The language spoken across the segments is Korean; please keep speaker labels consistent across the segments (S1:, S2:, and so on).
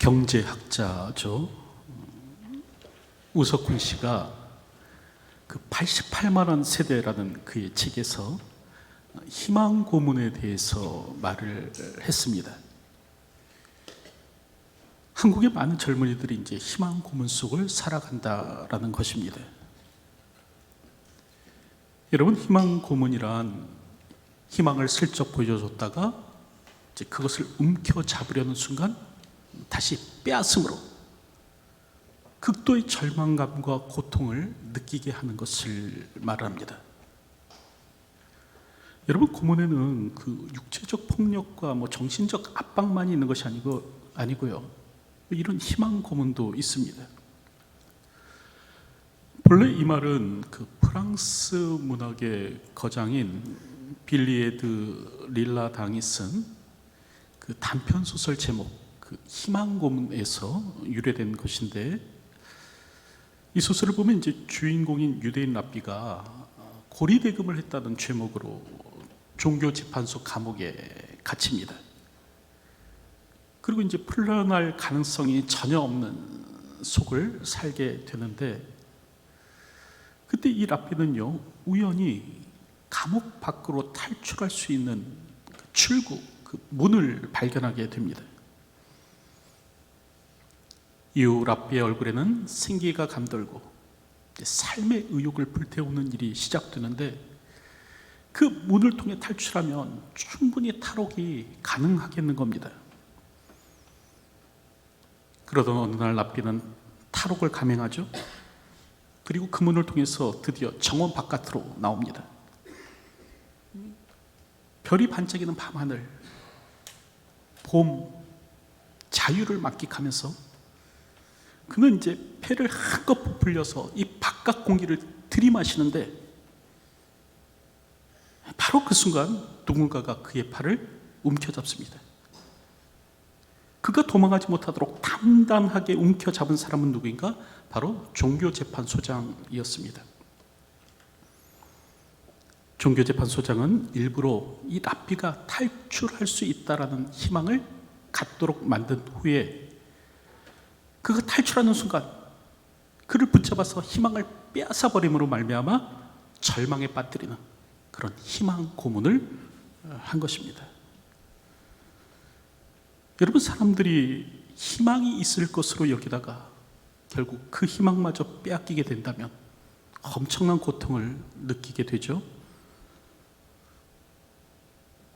S1: 경제학자죠. 우석훈 씨가 그 88만 원 세대라는 그의 책에서 희망 고문에 대해서 말을 했습니다. 한국의 많은 젊은이들이 이제 희망 고문 속을 살아간다라는 것입니다. 여러분 희망 고문이란 희망을 슬쩍 보여줬다가 이제 그것을 움켜 잡으려는 순간 다시 빼앗음으로 극도의 절망감과 고통을 느끼게 하는 것을 말합니다. 여러분 고문에는 그 육체적 폭력과 뭐 정신적 압박만이 있는 것이 아니고 아니고요. 이런 희망 고문도 있습니다. 본래 이 말은 그 프랑스 문학의 거장인 빌리에드 릴라 당이 쓴 그 단편 소설 제목 그 희망 고문에서 유래된 것인데 이 소설을 보면 이제 주인공인 유대인 랍비가 고리 대금을 했다는 죄목으로 종교 재판소 감옥에 갇힙니다. 그리고 이제 풀려날 가능성이 전혀 없는 속을 살게 되는데 그때 이 랍비는요 우연히 감옥 밖으로 탈출할 수 있는 그 출구 그 문을 발견하게 됩니다. 이후 랍비의 얼굴에는 생기가 감돌고 삶의 의욕을 불태우는 일이 시작되는데 그 문을 통해 탈출하면 충분히 탈옥이 가능하겠는 겁니다. 그러던 어느 날 랍비는 탈옥을 감행하죠. 그리고 그 문을 통해서 드디어 정원 바깥으로 나옵니다. 별이 반짝이는 밤하늘, 봄, 자유를 만끽하면서 그는 이제 폐를 한껏 부풀려서 이 바깥 공기를 들이마시는데 바로 그 순간 누군가가 그의 팔을 움켜잡습니다. 그가 도망하지 못하도록 단단하게 움켜잡은 사람은 누구인가? 바로 종교재판소장이었습니다. 종교재판소장은 일부러 이 랍비가 탈출할 수 있다라는 희망을 갖도록 만든 후에 그가 탈출하는 순간 그를 붙잡아서 희망을 빼앗아 버림으로 말미암아 절망에 빠뜨리는 그런 희망 고문을 한 것입니다. 여러분 사람들이 희망이 있을 것으로 여기다가 결국 그 희망마저 빼앗기게 된다면 엄청난 고통을 느끼게 되죠.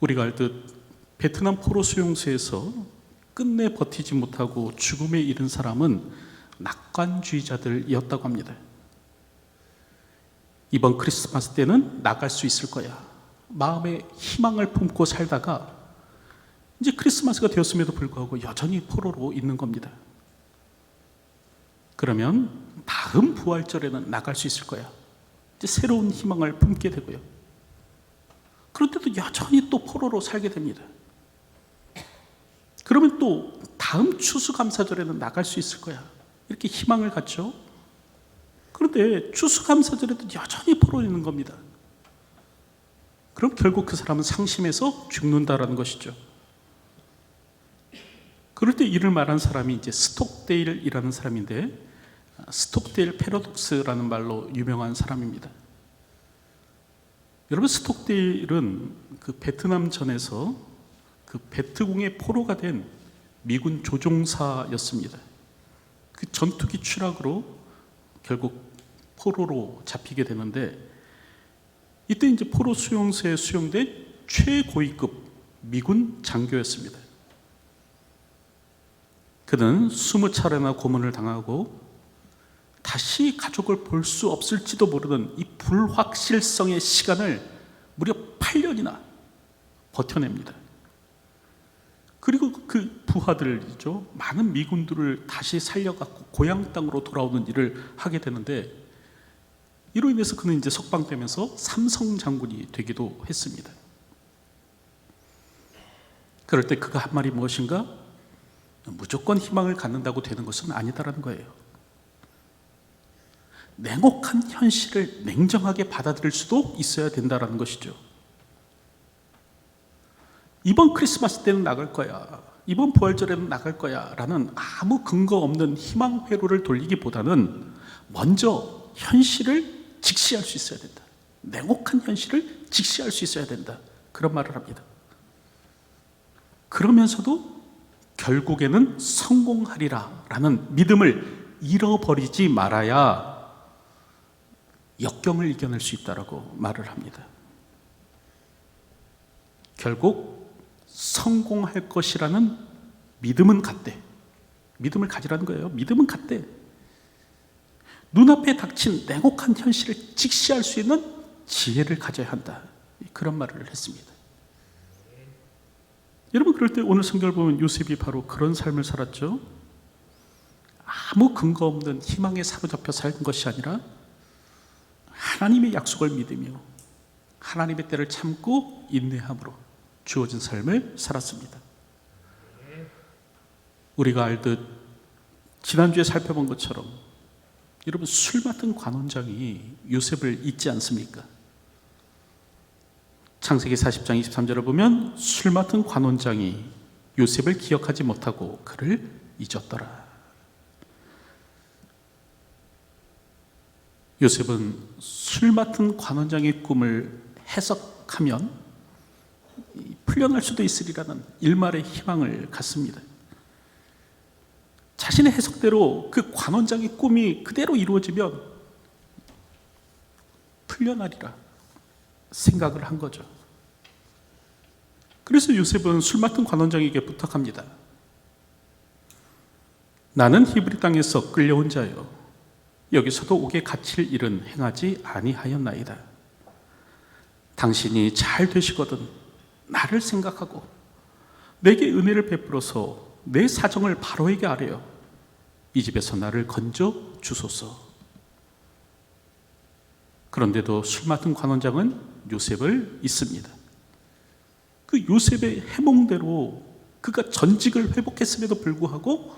S1: 우리가 알듯 베트남 포로 수용소에서 끝내 버티지 못하고 죽음에 이른 사람은 낙관주의자들이었다고 합니다. 이번 크리스마스 때는 나갈 수 있을 거야. 마음에 희망을 품고 살다가 이제 크리스마스가 되었음에도 불구하고 여전히 포로로 있는 겁니다. 그러면 다음 부활절에는 나갈 수 있을 거야. 이제 새로운 희망을 품게 되고요. 그런데도 여전히 또 포로로 살게 됩니다. 그러면 또 다음 추수감사절에는 나갈 수 있을 거야. 이렇게 희망을 갖죠. 그런데 추수감사절에도 여전히 있는 겁니다. 그럼 결국 그 사람은 상심해서 죽는다라는 것이죠. 그럴 때 이를 말한 사람이 이제 스톡데일이라는 사람인데 스톡데일 패러독스라는 말로 유명한 사람입니다. 여러분 스톡데일은 그 베트남 전에서 그 베트궁의 포로가 된 미군 조종사였습니다. 그 전투기 추락으로 결국 포로로 잡히게 되는데 이때 이제 포로 수용소에 수용된 최고위급 미군 장교였습니다. 그는 스무 차례나 고문을 당하고 다시 가족을 볼 수 없을지도 모르는 이 불확실성의 시간을 무려 8년이나 버텨냅니다. 그리고 그 부하들이죠. 많은 미군들을 다시 살려갖고 고향 땅으로 돌아오는 일을 하게 되는데 이로 인해서 그는 이제 석방되면서 삼성 장군이 되기도 했습니다. 그럴 때 그가 한 말이 무엇인가? 무조건 희망을 갖는다고 되는 것은 아니다라는 거예요. 냉혹한 현실을 냉정하게 받아들일 수도 있어야 된다라는 것이죠. 이번 크리스마스 때는 나갈 거야. 이번 부활절에는 나갈 거야 라는 아무 근거 없는 희망 회로를 돌리기보다는 먼저 현실을 직시할 수 있어야 된다. 냉혹한 현실을 직시할 수 있어야 된다. 그런 말을 합니다. 그러면서도 결국에는 성공하리라 라는 믿음을 잃어버리지 말아야 역경을 이겨낼 수 있다라고 말을 합니다. 결국 성공할 것이라는 믿음은 같대. 믿음을 가지라는 거예요. 믿음은 같대. 눈앞에 닥친 냉혹한 현실을 직시할 수 있는 지혜를 가져야 한다. 그런 말을 했습니다. 여러분 그럴 때 오늘 성경을 보면 요셉이 바로 그런 삶을 살았죠. 아무 근거 없는 희망에 사로잡혀 살는 것이 아니라 하나님의 약속을 믿으며 하나님의 때를 참고 인내함으로 주어진 삶을 살았습니다. 우리가 알듯 지난주에 살펴본 것처럼 여러분 술 맡은 관원장이 요셉을 잊지 않습니까? 창세기 40장 23절을 보면 술 맡은 관원장이 요셉을 기억하지 못하고 그를 잊었더라. 요셉은 술 맡은 관원장의 꿈을 해석하면 풀려날 수도 있으리라는 일말의 희망을 갖습니다. 자신의 해석대로 그 관원장의 꿈이 그대로 이루어지면 풀려나리라 생각을 한 거죠. 그래서 요셉은 술 맡은 관원장에게 부탁합니다. 나는 히브리 땅에서 끌려온 자요. 여기서도 옥에 갇힐 일은 행하지 아니하였나이다. 당신이 잘 되시거든 나를 생각하고 내게 은혜를 베풀어서 내 사정을 바로에게 아뢰어 이 집에서 나를 건져 주소서. 그런데도 술 맡은 관원장은 요셉을 잊습니다. 그 요셉의 해몽대로 그가 전직을 회복했음에도 불구하고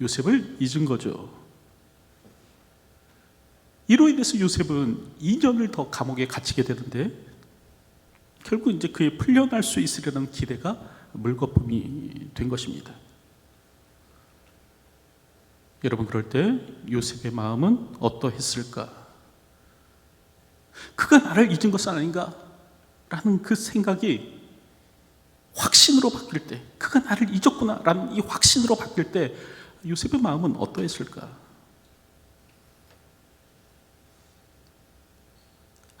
S1: 요셉을 잊은 거죠. 이로 인해서 요셉은 2년을 더 감옥에 갇히게 되는데 결국 이제 그의 풀려날 수 있으려는 기대가 물거품이 된 것입니다. 여러분 그럴 때 요셉의 마음은 어떠했을까? 그가 나를 잊은 것은 아닌가? 라는 그 생각이 확신으로 바뀔 때, 그가 나를 잊었구나 라는 이 확신으로 바뀔 때 요셉의 마음은 어떠했을까?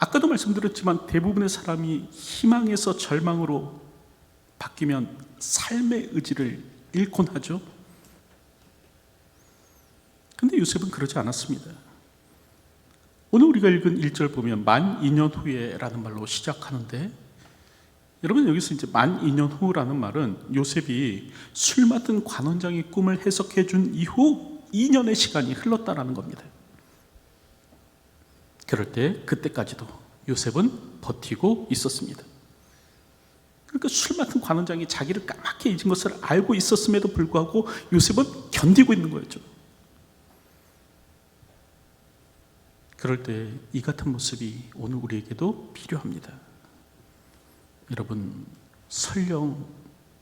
S1: 아까도 말씀드렸지만 대부분의 사람이 희망에서 절망으로 바뀌면 삶의 의지를 잃곤 하죠. 근데 요셉은 그러지 않았습니다. 오늘 우리가 읽은 1절 보면 만 2년 후에라는 말로 시작하는데 여러분 여기서 이제 만 2년 후라는 말은 요셉이 술 맡은 관원장의 꿈을 해석해 준 이후 2년의 시간이 흘렀다라는 겁니다. 그럴 때 그때까지도 요셉은 버티고 있었습니다. 그러니까 술 맡은 관원장이 자기를 까맣게 잊은 것을 알고 있었음에도 불구하고 요셉은 견디고 있는 거였죠. 그럴 때 이 같은 모습이 오늘 우리에게도 필요합니다. 여러분, 설령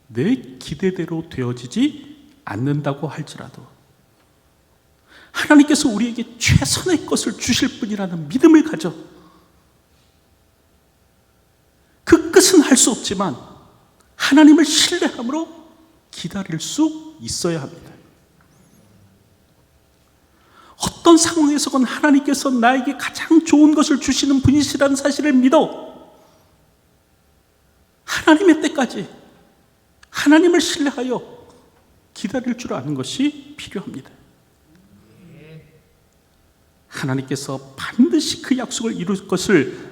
S1: 내 기대대로 되어지지 않는다고 할지라도 하나님께서 우리에게 최선의 것을 주실 분이라는 믿음을 가져 그 끝은 할 수 없지만 하나님을 신뢰함으로 기다릴 수 있어야 합니다. 어떤 상황에서건 하나님께서 나에게 가장 좋은 것을 주시는 분이시라는 사실을 믿어. 하나님의 때까지 하나님을 신뢰하여 기다릴 줄 아는 것이 필요합니다. 하나님께서 반드시 그 약속을 이룰 것을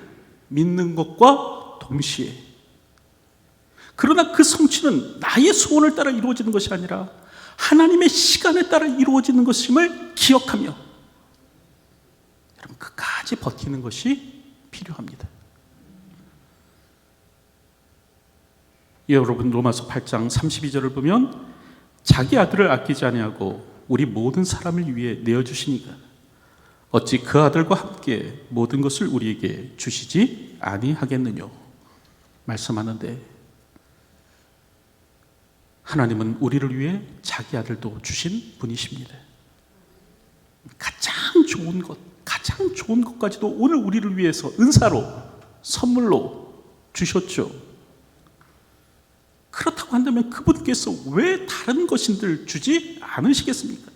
S1: 믿는 것과 동시에 그러나 그 성취는 나의 소원을 따라 이루어지는 것이 아니라 하나님의 시간에 따라 이루어지는 것임을 기억하며 여러분 끝까지 버티는 것이 필요합니다. 여러분 로마서 8장 32절을 보면 자기 아들을 아끼지 아니하고 우리 모든 사람을 위해 내어 주시니까 어찌 그 아들과 함께 모든 것을 우리에게 주시지 아니하겠느냐 말씀하는데 하나님은 우리를 위해 자기 아들도 주신 분이십니다. 가장 좋은 것, 가장 좋은 것까지도 오늘 우리를 위해서 은사로, 선물로 주셨죠. 그렇다고 한다면 그분께서 왜 다른 것인들 주지 않으시겠습니까?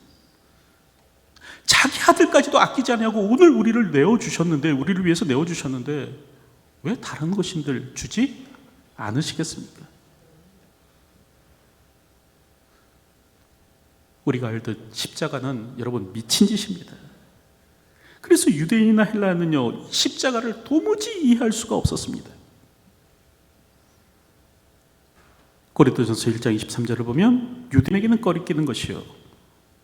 S1: 자기 아들까지도 아끼지 않냐고 오늘 우리를 내어 주셨는데 우리를 위해서 내어 주셨는데 왜 다른 것인들 주지 않으시겠습니까? 우리가 알듯 십자가는 여러분 미친 짓입니다. 그래서 유대인이나 헬라는요 십자가를 도무지 이해할 수가 없었습니다. 고린도전서 1장 23절을 보면 유대인에게는 꺼리끼는 것이요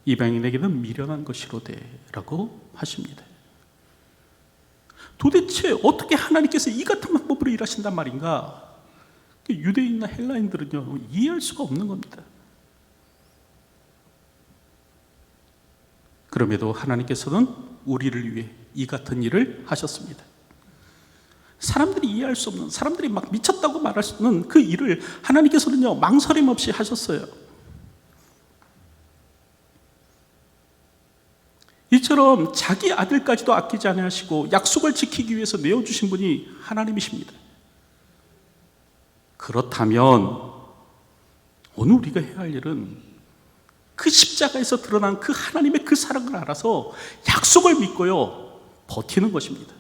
S1: 이방인에게는 미련한 것이로되라고 하십니다. 도대체 어떻게 하나님께서 이 같은 방법으로 일하신단 말인가? 유대인이나 헬라인들은요 이해할 수가 없는 겁니다. 그럼에도 하나님께서는 우리를 위해 이 같은 일을 하셨습니다. 사람들이 이해할 수 없는 사람들이 막 미쳤다고 말할 수 없는 그 일을 하나님께서는요 망설임 없이 하셨어요. 이처럼 자기 아들까지도 아끼지 않으시고 약속을 지키기 위해서 내어 주신 분이 하나님이십니다. 그렇다면 오늘 우리가 해야 할 일은 그 십자가에서 드러난 그 하나님의 그 사랑을 알아서 약속을 믿고요 버티는 것입니다.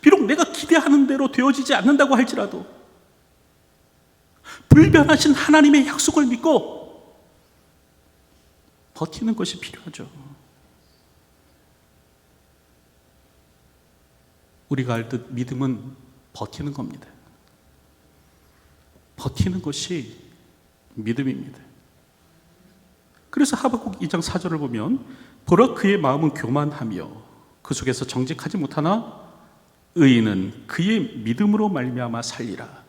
S1: 비록 내가 기대하는 대로 되어지지 않는다고 할지라도 불변하신 하나님의 약속을 믿고 버티는 것이 필요하죠. 우리가 알듯 믿음은 버티는 겁니다. 버티는 것이 믿음입니다. 그래서 하박국 2장 4절을 보면 보라 그의 마음은 교만하며 그 속에서 정직하지 못하나 의인은 그의 믿음으로 말미암아 살리라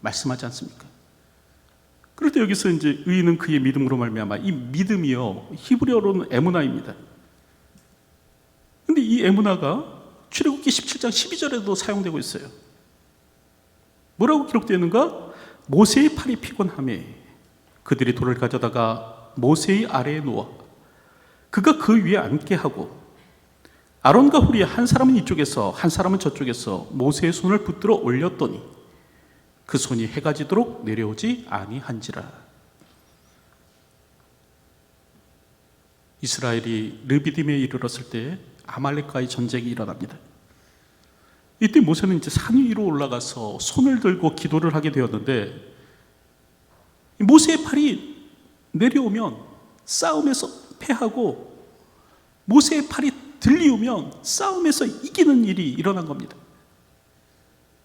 S1: 말씀하지 않습니까? 때 여기서 이제 의인은 그의 믿음으로 말미암아 이 믿음이요 히브리어로는 에무나입니다. 근데 이 에무나가 출애굽기 17장 12절에도 사용되고 있어요. 뭐라고 기록되는가? 모세의 팔이 피곤함에 그들이 돌을 가져다가 모세의 아래에 놓아 그가 그 위에 앉게 하고 아론과 후리 한 사람은 이쪽에서 한 사람은 저쪽에서 모세의 손을 붙들어 올렸더니 그 손이 해가 지도록 내려오지 아니한지라 이스라엘이 르비딤에 이르렀을 때 아말렉과의 전쟁이 일어납니다. 이때 모세는 이제 산 위로 올라가서 손을 들고 기도를 하게 되었는데 모세의 팔이 내려오면 싸움에서 패하고 모세의 팔이 들리우면 싸움에서 이기는 일이 일어난 겁니다.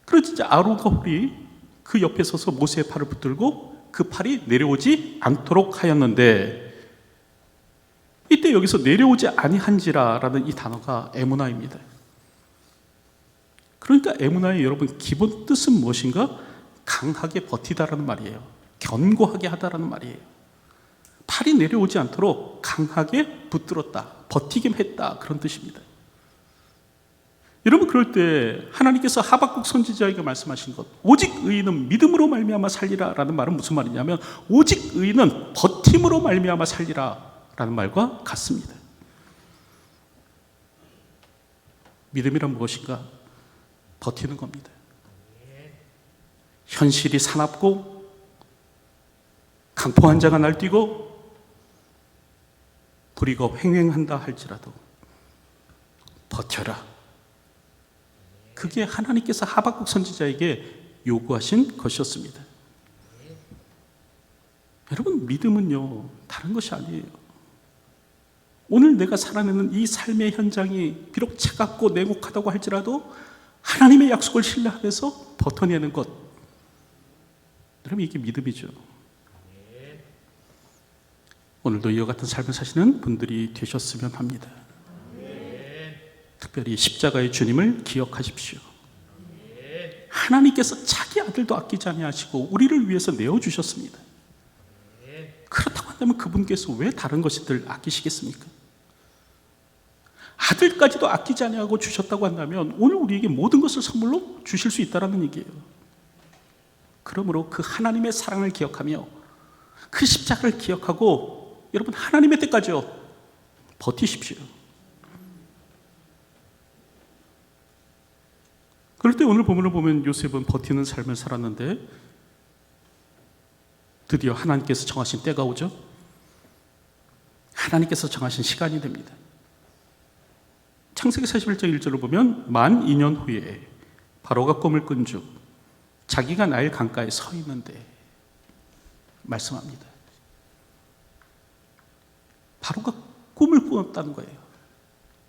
S1: 그래서 진짜 아론과 홀이 그 옆에 서서 모세의 팔을 붙들고 그 팔이 내려오지 않도록 하였는데 이때 여기서 내려오지 아니한지라라는 이 단어가 에무나입니다. 그러니까 에무나의 여러분 기본 뜻은 무엇인가? 강하게 버티다라는 말이에요. 견고하게 하다라는 말이에요. 팔이 내려오지 않도록 강하게 붙들었다, 버티게 했다 그런 뜻입니다. 여러분 그럴 때 하나님께서 하박국 선지자에게 말씀하신 것 오직 의인은 믿음으로 말미암아 살리라라는 말은 무슨 말이냐면 오직 의인은 버팀으로 말미암아 살리라라는 말과 같습니다. 믿음이란 무엇인가? 버티는 겁니다. 현실이 사납고 강포 한자가 날뛰고 불이가 횡행한다 할지라도 버텨라. 그게 하나님께서 하박국 선지자에게 요구하신 것이었습니다. 여러분 믿음은요 다른 것이 아니에요. 오늘 내가 살아내는 이 삶의 현장이 비록 차갑고 냉혹하다고 할지라도 하나님의 약속을 신뢰하면서 버텨내는 것. 여러분 이게 믿음이죠. 오늘도 이와 같은 삶을 사시는 분들이 되셨으면 합니다. 특별히 십자가의 주님을 기억하십시오. 하나님께서 자기 아들도 아끼지 아니하시고 우리를 위해서 내어 주셨습니다. 그렇다고 한다면 그분께서 왜 다른 것들 아끼시겠습니까? 아들까지도 아끼지 아니하고 주셨다고 한다면 오늘 우리에게 모든 것을 선물로 주실 수 있다라는 얘기예요. 그러므로 그 하나님의 사랑을 기억하며 그 십자가를 기억하고 여러분 하나님의 때까지요 버티십시오. 그럴 때 오늘 본문을 보면 요셉은 버티는 삶을 살았는데 드디어 하나님께서 정하신 때가 오죠. 하나님께서 정하신 시간이 됩니다. 창세기 41장 1절을 보면 만 2년 후에 바로가 꿈을 꾼즉 자기가 나일 강가에 서 있는데 말씀합니다. 바로가 꿈을 꾸었다는 거예요.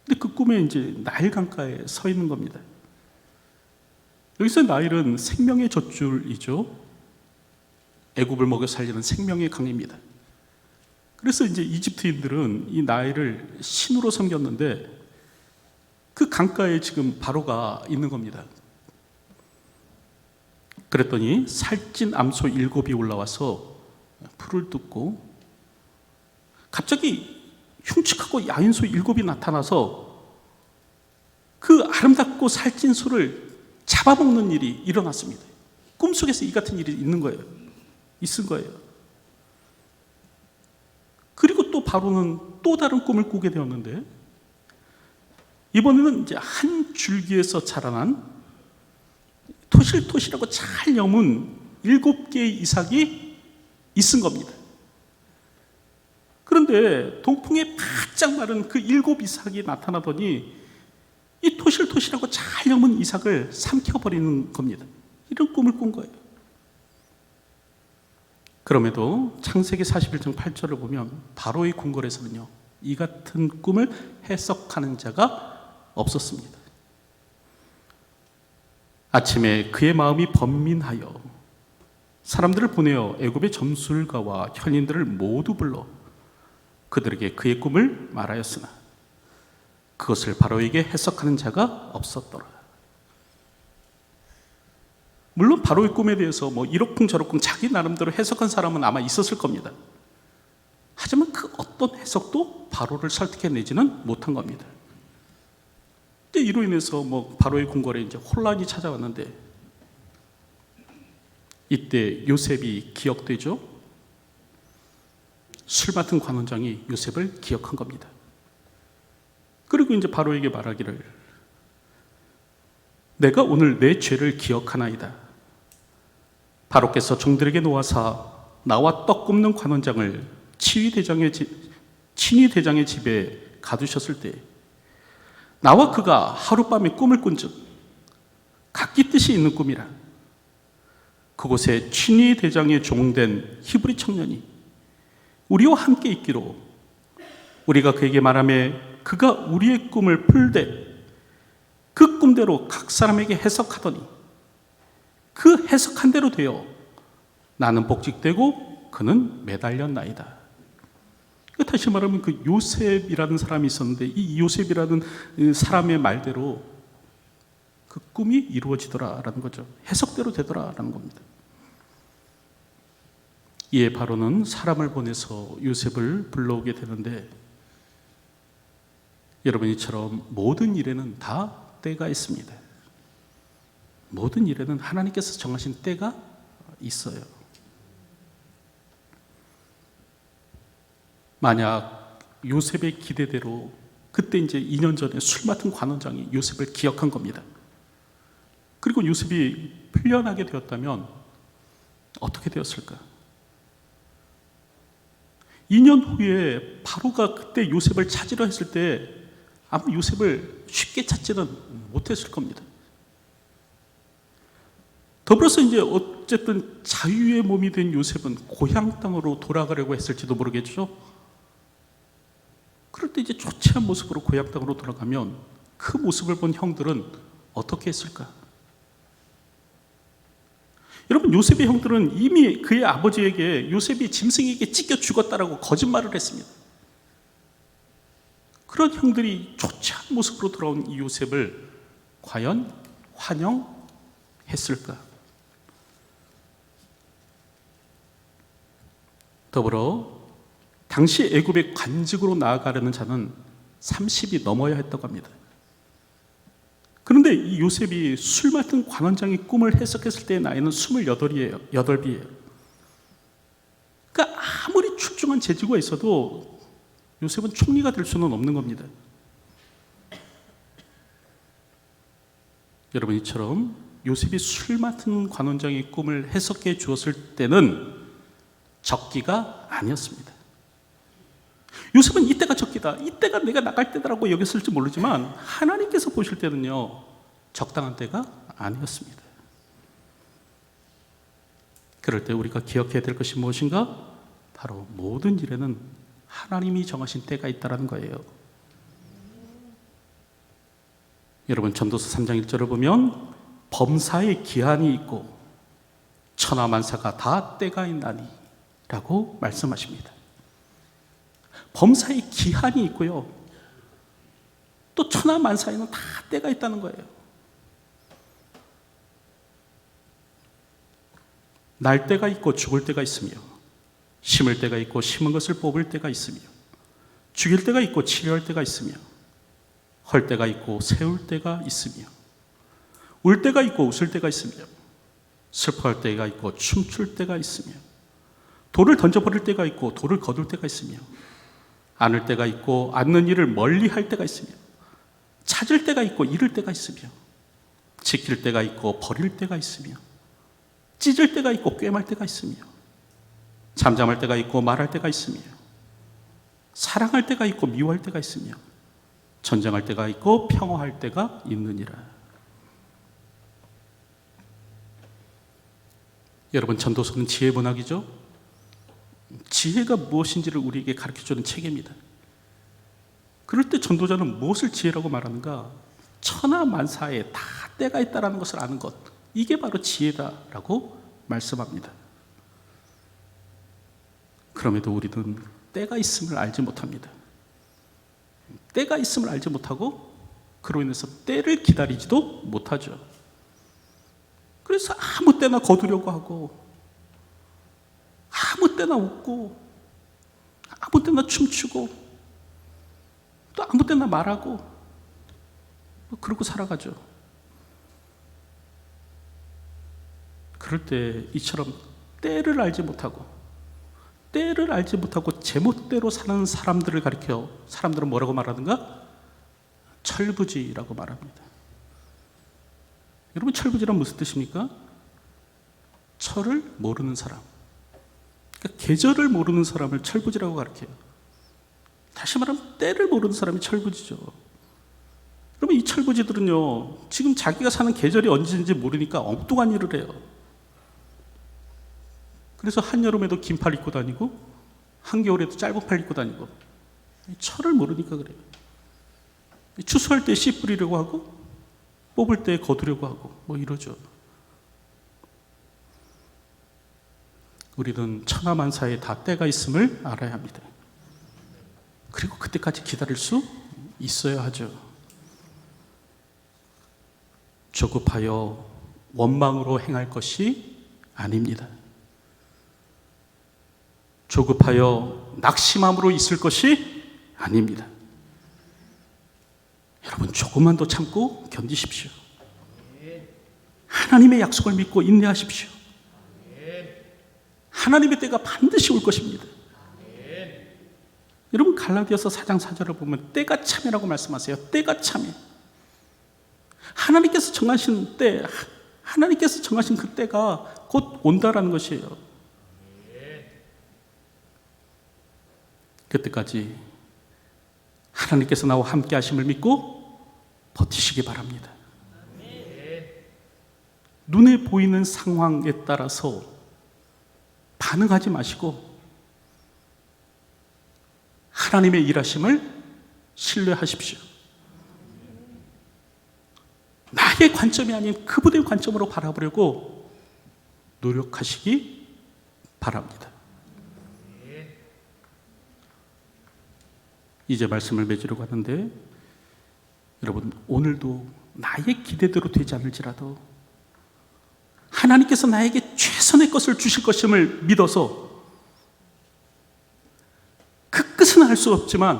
S1: 근데 그 꿈에 이제 나일 강가에 서 있는 겁니다. 여기서 나일은 생명의 젖줄이죠. 애굽을 먹여 살리는 생명의 강입니다. 그래서 이제 이집트인들은 이 나일을 신으로 섬겼는데 그 강가에 지금 바로가 있는 겁니다. 그랬더니 살찐 암소 일곱이 올라와서 풀을 뜯고 갑자기 흉측하고 야인 소 일곱이 나타나서 그 아름답고 살찐 소를 잡아먹는 일이 일어났습니다. 꿈속에서 이 같은 일이 있는 거예요. 있은 거예요. 그리고 또 바로는 또 다른 꿈을 꾸게 되었는데 이번에는 이제 한 줄기에서 자라난 토실토실하고 잘 여문 일곱 개의 이삭이 있은 겁니다. 그런데 동풍에 바짝 마른 그 일곱 이삭이 나타나더니 이 토실토실하고 잘 여문 이삭을 삼켜버리는 겁니다. 이런 꿈을 꾼 거예요. 그럼에도 창세기 41장 8절을 보면 바로의 궁궐에서는요, 이 같은 꿈을 해석하는 자가 없었습니다. 아침에 그의 마음이 번민하여 사람들을 보내어 애굽의 점술가와 현인들을 모두 불러 그들에게 그의 꿈을 말하였으나 그것을 바로에게 해석하는 자가 없었더라. 물론 바로의 꿈에 대해서 뭐 이러쿵 저러쿵 자기 나름대로 해석한 사람은 아마 있었을 겁니다. 하지만 그 어떤 해석도 바로를 설득해내지는 못한 겁니다. 근데 이로 인해서 뭐 바로의 궁궐에 이제 혼란이 찾아왔는데 이때 요셉이 기억되죠? 술 맡은 관원장이 요셉을 기억한 겁니다. 그리고 이제 바로에게 말하기를 내가 오늘 내 죄를 기억하나이다. 바로께서 종들에게 놓아사 나와 떡 굽는 관원장을 치위 대장의 집, 친위 대장의 집에 가두셨을 때 나와 그가 하룻밤에 꿈을 꾼즉 각기 뜻이 있는 꿈이라 그곳에 친위 대장의 종된 히브리 청년이 우리와 함께 있기로 우리가 그에게 말하며 그가 우리의 꿈을 풀되 그 꿈대로 각 사람에게 해석하더니 그 해석한 대로 되어 나는 복직되고 그는 매달렸나이다. 그 다시 말하면 그 요셉이라는 사람이 있었는데 이 요셉이라는 사람의 말대로 그 꿈이 이루어지더라라는 거죠. 해석대로 되더라라는 겁니다. 이에 바로는 사람을 보내서 요셉을 불러오게 되는데 여러분 이처럼 모든 일에는 다 때가 있습니다. 모든 일에는 하나님께서 정하신 때가 있어요. 만약 요셉의 기대대로 그때 이제 2년 전에 술 맡은 관원장이 요셉을 기억한 겁니다. 그리고 요셉이 풀려나게 되었다면 어떻게 되었을까? 2년 후에 바로가 그때 요셉을 찾으려 했을 때 아마 요셉을 쉽게 찾지는 못했을 겁니다. 더불어서 이제 어쨌든 자유의 몸이 된 요셉은 고향 땅으로 돌아가려고 했을지도 모르겠죠. 그럴 때 이제 않은 모습으로 고향 땅으로 돌아가면 그 모습을 본 형들은 어떻게 했을까? 여러분 요셉의 형들은 이미 그의 아버지에게 요셉이 짐승에게 찢겨 죽었다라고 거짓말을 했습니다. 그런 형들이 좋지 않은 모습으로 돌아온 이 요셉을 과연 환영했을까? 더불어 당시 애굽의 관직으로 나아가려는 자는 30이 넘어야 했다고 합니다. 그런데 이 요셉이 술 맡은 관원장의 꿈을 해석했을 때의 나이는 28이에요. 8이에요. 그러니까 아무리 출중한 재주가 있어도 요셉은 총리가 될 수는 없는 겁니다. 여러분 이처럼 요셉이 술 맡은 관원장의 꿈을 해석해 주었을 때는 적기가 아니었습니다. 요셉은 이때가 적기다. 이때가 내가 나갈 때다라고 여겼을지 모르지만 하나님께서 보실 때는요. 적당한 때가 아니었습니다. 그럴 때 우리가 기억해야 될 것이 무엇인가? 바로 모든 일에는 하나님이 정하신 때가 있다라는 거예요. 여러분 전도서 3장 1절을 보면 범사의 기한이 있고 천하만사가 다 때가 있나니라고 말씀하십니다. 범사의 기한이 있고요. 또 천하만사에는 다 때가 있다는 거예요. 날 때가 있고 죽을 때가 있으며 심을 때가 있고 심은 것을 뽑을 때가 있으며 죽일 때가 있고 치료할 때가 있으며 헐 때가 있고 세울 때가 있으며 울 때가 있고 웃을 때가 있으며 슬퍼할 때가 있고 춤출 때가 있으며 돌을 던져버릴 때가 있고 돌을 거둘 때가 있으며 안을 때가 있고 않는 일을 멀리 할 때가 있으며 찾을 때가 있고 잃을 때가 있으며 지킬 때가 있고 버릴 때가 있으며 찢을 때가 있고 꿰말 때가 있으며 잠잠할 때가 있고 말할 때가 있으며 사랑할 때가 있고 미워할 때가 있으며 전쟁할 때가 있고 평화할 때가 있느니라. 여러분 전도서는 지혜 문학이죠. 지혜가 무엇인지를 우리에게 가르쳐 주는 책입니다. 그럴 때 전도자는 무엇을 지혜라고 말하는가? 천하 만사에 다 때가 있다라는 것을 아는 것. 이게 바로 지혜다라고 말씀합니다. 그럼에도 우리는 때가 있음을 알지 못합니다. 때가 있음을 알지 못하고 그로 인해서 때를 기다리지도 못하죠. 그래서 아무 때나 거두려고 하고 아무 때나 웃고 아무 때나 춤추고 또 아무 때나 말하고 그러고 살아가죠. 그럴 때 이처럼 때를 알지 못하고 때를 알지 못하고 제멋대로 사는 사람들을 가리켜 사람들은 뭐라고 말하는가? 철부지라고 말합니다. 여러분 철부지란 무슨 뜻입니까? 철을 모르는 사람. 그러니까 계절을 모르는 사람을 철부지라고 가르쳐요. 다시 말하면 때를 모르는 사람이 철부지죠. 그러면 이 철부지들은요, 지금 자기가 사는 계절이 언제인지 모르니까 엉뚱한 일을 해요. 그래서 한여름에도 긴팔 입고 다니고, 한겨울에도 짧은 팔 입고 다니고, 철을 모르니까 그래요. 추수할 때 씨 뿌리려고 하고, 뽑을 때 거두려고 하고, 뭐 이러죠. 우리는 천하만사에 다 때가 있음을 알아야 합니다. 그리고 그때까지 기다릴 수 있어야 하죠. 조급하여 원망으로 행할 것이 아닙니다. 조급하여 낙심함으로 있을 것이 아닙니다. 여러분 조금만 더 참고 견디십시오. 하나님의 약속을 믿고 인내하십시오. 하나님의 때가 반드시 올 것입니다. 여러분 갈라디아서 4장 4절을 보면 때가 참이라고 말씀하세요. 때가 참이. 하나님께서 정하신 때, 하나님께서 정하신 그 때가 곧 온다라는 것이에요. 그때까지 하나님께서 나와 함께 하심을 믿고 버티시기 바랍니다. 눈에 보이는 상황에 따라서 반응하지 마시고 하나님의 일하심을 신뢰하십시오. 나의 관점이 아닌 그분의 관점으로 바라보려고 노력하시기 바랍니다. 이제 말씀을 맺으려고 하는데 여러분 오늘도 나의 기대대로 되지 않을지라도 하나님께서 나에게 최선의 것을 주실 것임을 믿어서 그 끝은 알 수 없지만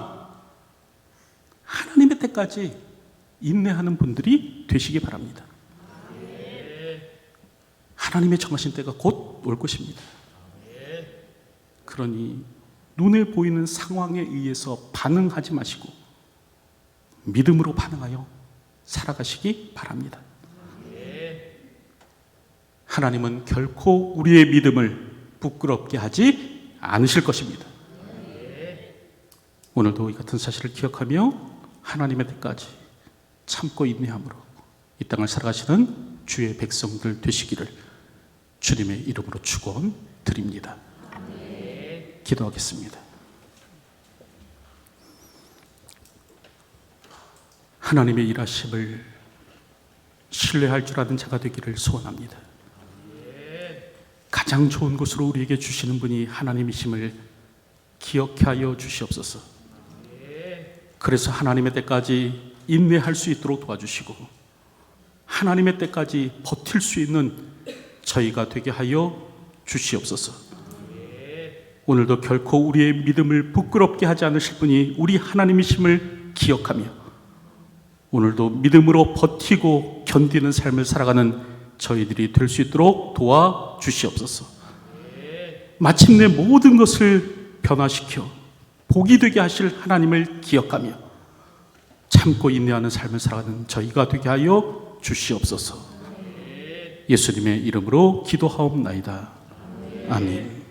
S1: 하나님의 때까지 인내하는 분들이 되시기 바랍니다. 하나님의 정하신 때가 곧 올 것입니다. 그러니 눈에 보이는 상황에 의해서 반응하지 마시고 믿음으로 반응하여 살아가시기 바랍니다. 하나님은 결코 우리의 믿음을 부끄럽게 하지 않으실 것입니다. 오늘도 이 같은 사실을 기억하며 하나님의 때까지 참고 인내함으로 이 땅을 살아가시는 주의 백성들 되시기를 주님의 이름으로 축원드립니다. 기도하겠습니다. 하나님의 일하심을 신뢰할 줄 아는 자가 되기를 소원합니다. 가장 좋은 곳으로 우리에게 주시는 분이 하나님이심을 기억해 하여 주시옵소서. 그래서 하나님의 때까지 인내할 수 있도록 도와주시고 하나님의 때까지 버틸 수 있는 저희가 되게 하여 주시옵소서. 오늘도 결코 우리의 믿음을 부끄럽게 하지 않으실 분이 우리 하나님이심을 기억하며 오늘도 믿음으로 버티고 견디는 삶을 살아가는 저희들이 될 수 있도록 도와 주시옵소서. 마침내 모든 것을 변화시켜 복이 되게 하실 하나님을 기억하며 참고 인내하는 삶을 살아가는 저희가 되게 하여 주시옵소서. 예수님의 이름으로 기도하옵나이다. 아멘.